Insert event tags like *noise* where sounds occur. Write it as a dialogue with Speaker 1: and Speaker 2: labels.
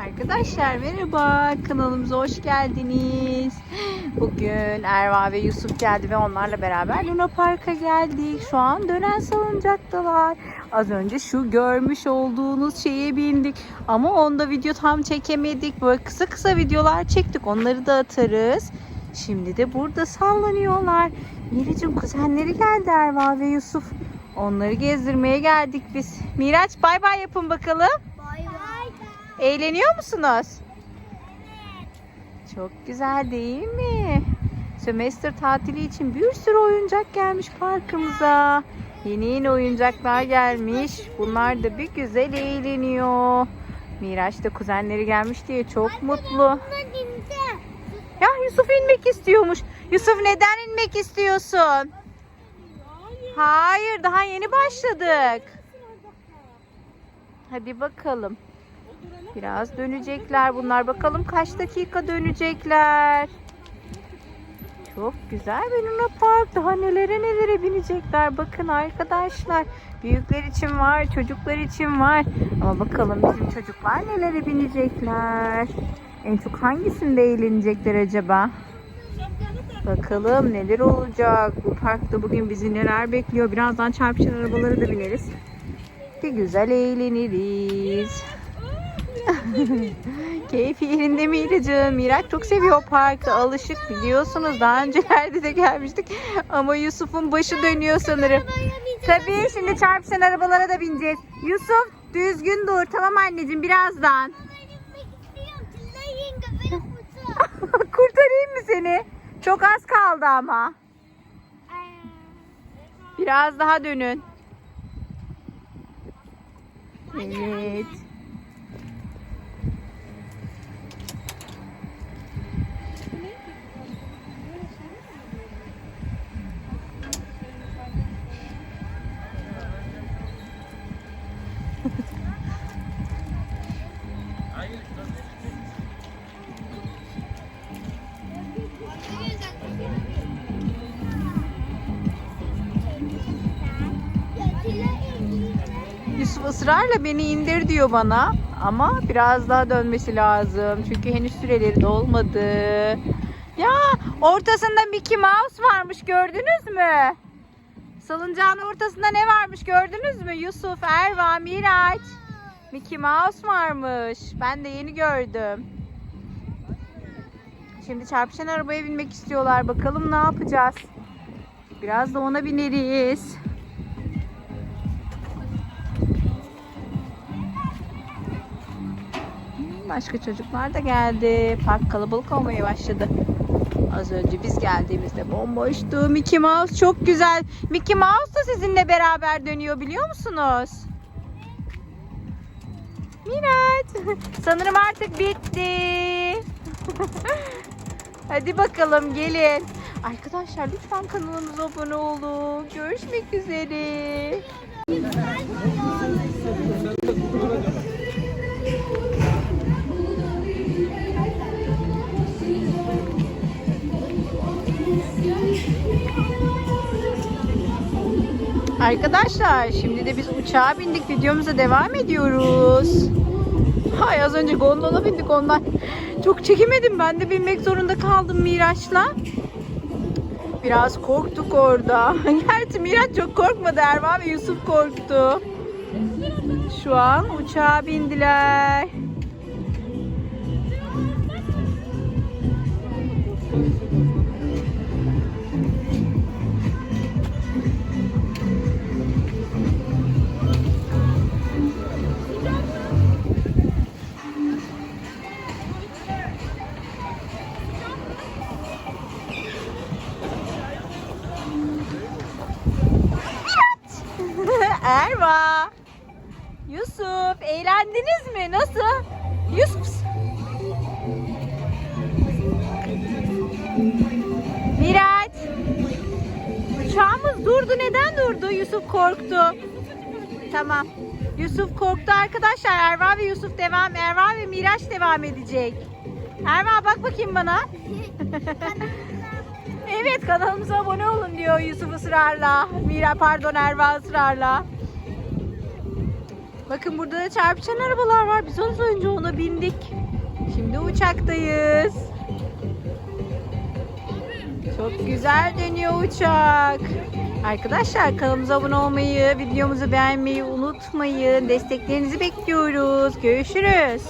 Speaker 1: Arkadaşlar merhaba kanalımıza hoş geldiniz. Bugün Erva ve Yusuf geldi ve onlarla beraber Luna Park'a geldik. Şu an dönen salıncaktalar. Az önce şu görmüş olduğunuz şeye bindik. Ama onda video tam çekemedik. Böyle kısa kısa videolar çektik. Onları da atarız. Şimdi de burada sallanıyorlar. Miracım kuzenleri geldi Erva ve Yusuf. Onları gezdirmeye geldik biz. Miraç bay bay yapın bakalım. Eğleniyor musunuz? Çok güzel değil mi? Sömestr tatili için bir sürü oyuncak gelmiş parkımıza. Yeni yeni oyuncaklar gelmiş. Bunlar da bir güzel eğleniyor. Miraç da kuzenleri gelmiş diye çok mutlu. Ya Yusuf inmek istiyormuş. Yusuf neden inmek istiyorsun? Hayır daha yeni başladık. Hadi bakalım. Biraz dönecekler bunlar. Bakalım kaç dakika dönecekler. Çok güzel bir Luna Park. Daha nelere nelere binecekler. Bakın arkadaşlar. Büyükler için var, çocuklar için var. Ama bakalım bizim çocuklar nelere binecekler. En çok hangisinde eğlenecekler acaba? Bakalım neler olacak. Bu parkta bugün bizi neler bekliyor. Birazdan çarpışan arabalara da bineriz. Bir güzel eğleniriz. *laughs* Keyfi yerinde mi İlacığım? Miraç çok seviyor parkı. Alışık biliyorsunuz. Daha öncelerde de gelmiştik. Ama Yusuf'un başı dönüyor sanırım. Tabii şimdi çarpışan arabalara da bineceğiz. Yusuf düzgün dur. Tamam anneciğim birazdan. *laughs* Kurtarayım mı seni? Çok az kaldı ama. Biraz daha dönün. Evet. Yusuf ısrarla beni indir diyor bana. Ama biraz daha dönmesi lazım. Çünkü henüz süreleri dolmadı. Ya ortasında Mickey Mouse varmış gördünüz mü? Salıncağın ortasında ne varmış gördünüz mü? Yusuf, Erva, Miraç. Mickey Mouse varmış. Ben de yeni gördüm. Şimdi çarpışan arabaya binmek istiyorlar. Bakalım ne yapacağız? Biraz da ona bineriz. Başka çocuklar da geldi. Park kalabalık olmaya başladı. Az önce biz geldiğimizde bomboştu. Mickey Mouse çok güzel. Mickey Mouse da sizinle beraber dönüyor biliyor musunuz? Miraç. *laughs* Sanırım artık bitti. *laughs* Hadi bakalım gelin. Arkadaşlar lütfen kanalımıza abone olun. Görüşmek üzere. Arkadaşlar şimdi de biz uçağa bindik videomuza devam ediyoruz. Hay az önce gondola bindik ondan. Çok çekemedim ben de binmek zorunda kaldım Miraç'la. Biraz korktuk orada. *laughs* Gerçi Miraç çok korkmadı Erva ve Yusuf korktu. Şu an uçağa bindiler. Erva. Yusuf eğlendiniz mi? Nasıl? Yusuf. Miraç. Uçağımız durdu. Neden durdu? Yusuf korktu. Tamam. Yusuf korktu arkadaşlar. Erva ve Yusuf devam. Erva ve Miraç devam edecek. Erva bak bakayım bana. *laughs* Evet kanalımıza abone olun diyor Yusuf ısrarla. Mira pardon Erva ısrarla. Bakın burada da çarpışan arabalar var. Biz az önce ona bindik. Şimdi uçaktayız. Çok güzel dönüyor uçak. Arkadaşlar kanalımıza abone olmayı, videomuzu beğenmeyi unutmayın. Desteklerinizi bekliyoruz. Görüşürüz.